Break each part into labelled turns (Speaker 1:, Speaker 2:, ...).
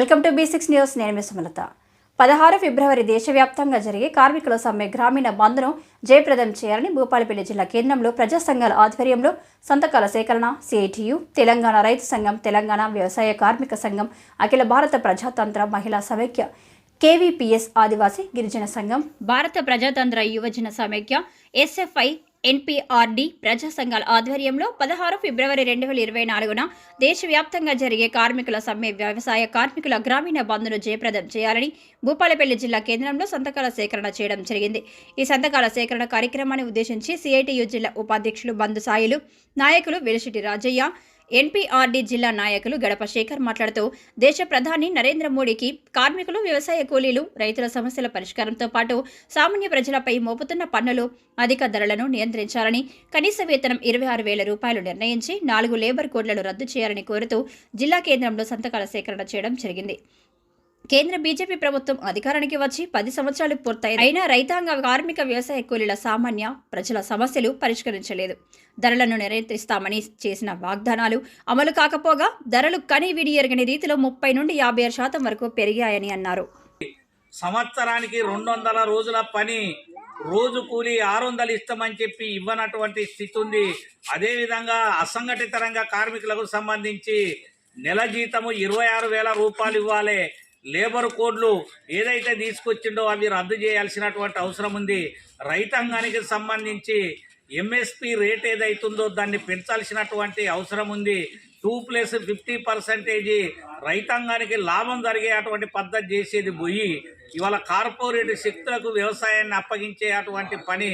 Speaker 1: Welcome to B six news. నేను మీ సుమలత. పదహారు ఫిబ్రవరి దేశవ్యాప్తంగా జరిగే కార్మికుల సమ్మె గ్రామీణ బంద్ను జయప్రదం చేయాలని భూపాలపల్లి జిల్లా కేంద్రంలో ప్రజా సంఘాల ఆధ్వర్యంలో సంతకాల సేకరణ సిఐటియు తెలంగాణ రైతు సంఘం తెలంగాణ వ్యవసాయ కార్మిక సంఘం అఖిల భారత ప్రజాతంత్ర మహిళా సమైక్య కేవీపీఎస్ ఆదివాసీ గిరిజన సంఘం భారత ప్రజాతంత్ర యువజన సమైక్య ఎస్ఎఫ్ఐ ఎన్పిఆర్డి ప్రజా సంఘాల ఆధ్వర్యంలో పదహారు ఫిబ్రవరి రెండు వేల ఇరవై నాలుగున దేశవ్యాప్తంగా జరిగే కార్మికుల సమ్మె వ్యవసాయ కార్మికుల గ్రామీణ బంద్ను జయప్రదం చేయాలని భూపాలపల్లి జిల్లా కేంద్రంలో సంతకాల సేకరణ చేయడం జరిగింది. ఈ సంతకాల సేకరణ కార్యక్రమాన్ని ఉద్దేశించి సిఐటియు జిల్లా ఉపాధ్యక్షులు బంధు సాయిలు నాయకులు వెలిసిటి రాజయ్య ఎన్పీఆర్డీ జిల్లా నాయకులు గడప శేఖర్ మాట్లాడుతూ దేశ ప్రధాని నరేంద్ర మోడీకి కార్మికులు వ్యవసాయ కూలీలు రైతుల సమస్యల పరిష్కారంతో పాటు సామాన్య ప్రజలపై మోపుతున్న పన్నులు అధిక ధరలను నియంత్రించాలని కనీస వేతనం ఇరవై ఆరు వేల రూపాయలు నిర్ణయించి నాలుగు లేబర్ కోడ్లను రద్దు చేయాలని కోరుతూ జిల్లా కేంద్రంలో సంతకాల సేకరణ చేయడం జరిగింది. కేంద్ర బీజేపీ ప్రభుత్వం అధికారానికి వచ్చి పది సంవత్సరాలు పూర్తయి అయినా రైతాంగ కార్మిక వ్యవసాయ కూలీల సామాన్య ప్రజల సమస్యలు పరిష్కరించలేదు. ధరలను నియంత్రిస్తామని చేసిన వాగ్దానాలు అమలు కాకపోగా ధరలు కని విడి ఎరగని రీతిలో ముప్పై నుండి యాభై ఆరు శాతం వరకు పెరిగాయని అన్నారు.
Speaker 2: సంవత్సరానికి రెండు వందల రోజుల పని రోజు కూలి ఆరు వందలు ఇస్తామని చెప్పి ఇవ్వనటువంటి స్థితి ఉంది. అదేవిధంగా అసంఘటిత రంగ కార్మికులకు సంబంధించి నెల జీతము ఇరవై ఆరు వేల రూపాయలు ఇవ్వాలి. లేబర్ కోడ్లు ఏదైతే తీసుకొచ్చిండో అవి రద్దు చేయాల్సినటువంటి అవసరం ఉంది. రైతాంగానికి సంబంధించి ఎంఎస్పి రేట్ ఏదైతుందో దాన్ని పెంచాల్సినటువంటి అవసరం ఉంది. టూ ప్లస్ ఫిఫ్టీ పర్సెంటేజీ రైతాంగానికి లాభం జరిగే అటువంటి పద్ధతి చేసేది పోయి ఇవాళ కార్పొరేట్ శక్తులకు వ్యవసాయాన్ని అప్పగించే అటువంటి పని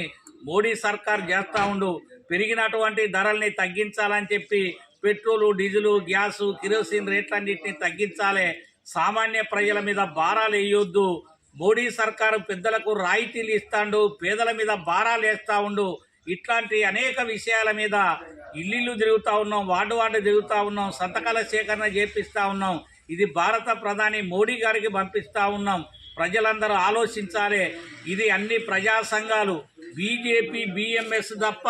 Speaker 2: మోడీ సర్కార్ చేస్తూ ఉండు. పెరిగినటువంటి ధరల్ని తగ్గించాలని చెప్పి పెట్రోలు డీజిల్ గ్యాసు కిరోసిన్ రేట్లన్నింటినీ తగ్గించాలి. సామాన్య ప్రజల మీద భారాలు వేయొద్దు. మోడీ సర్కారు పెద్దలకు రాయితీలు ఇస్తాండు పేదల మీద భారాలు వేస్తూ ఉండు. ఇట్లాంటి అనేక విషయాల మీద ఇల్లు తిరుగుతూ ఉన్నాం వార్డు వార్డు తిరుగుతూ ఉన్నాం సంతకాల సేకరణ చేపిస్తూ ఉన్నాం. ఇది భారత ప్రధాని మోడీ గారికి పంపిస్తూ ఉన్నాం. ప్రజలందరూ ఆలోచించాలి. ఇది అన్ని ప్రజా సంఘాలు. బీజేపీ బిఎంఎస్ తప్ప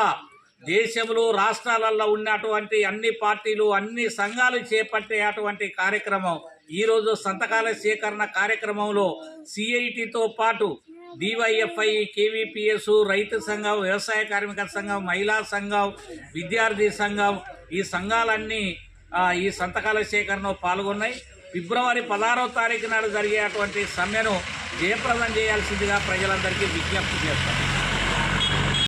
Speaker 2: దేశంలో రాష్ట్రాలలో ఉన్నటువంటి అన్ని పార్టీలు అన్ని సంఘాలు చేపట్టే అటువంటి కార్యక్రమం. ఈరోజు సంతకాల సేకరణ కార్యక్రమంలో సిఐటితో పాటు డివైఎఫ్ఐ కేవీపీఎస్ రైతు సంఘం వ్యవసాయ కార్మిక సంఘం మహిళా సంఘం విద్యార్థి సంఘం ఈ సంఘాలన్నీ ఈ సంతకాల సేకరణలో పాల్గొన్నాయి. ఫిబ్రవరి పదహారవ తారీఖు నాడు జరిగేటువంటి సమ్మెను జయప్రదం చేయాల్సిందిగా ప్రజలందరికీ విజ్ఞప్తి చేస్తారు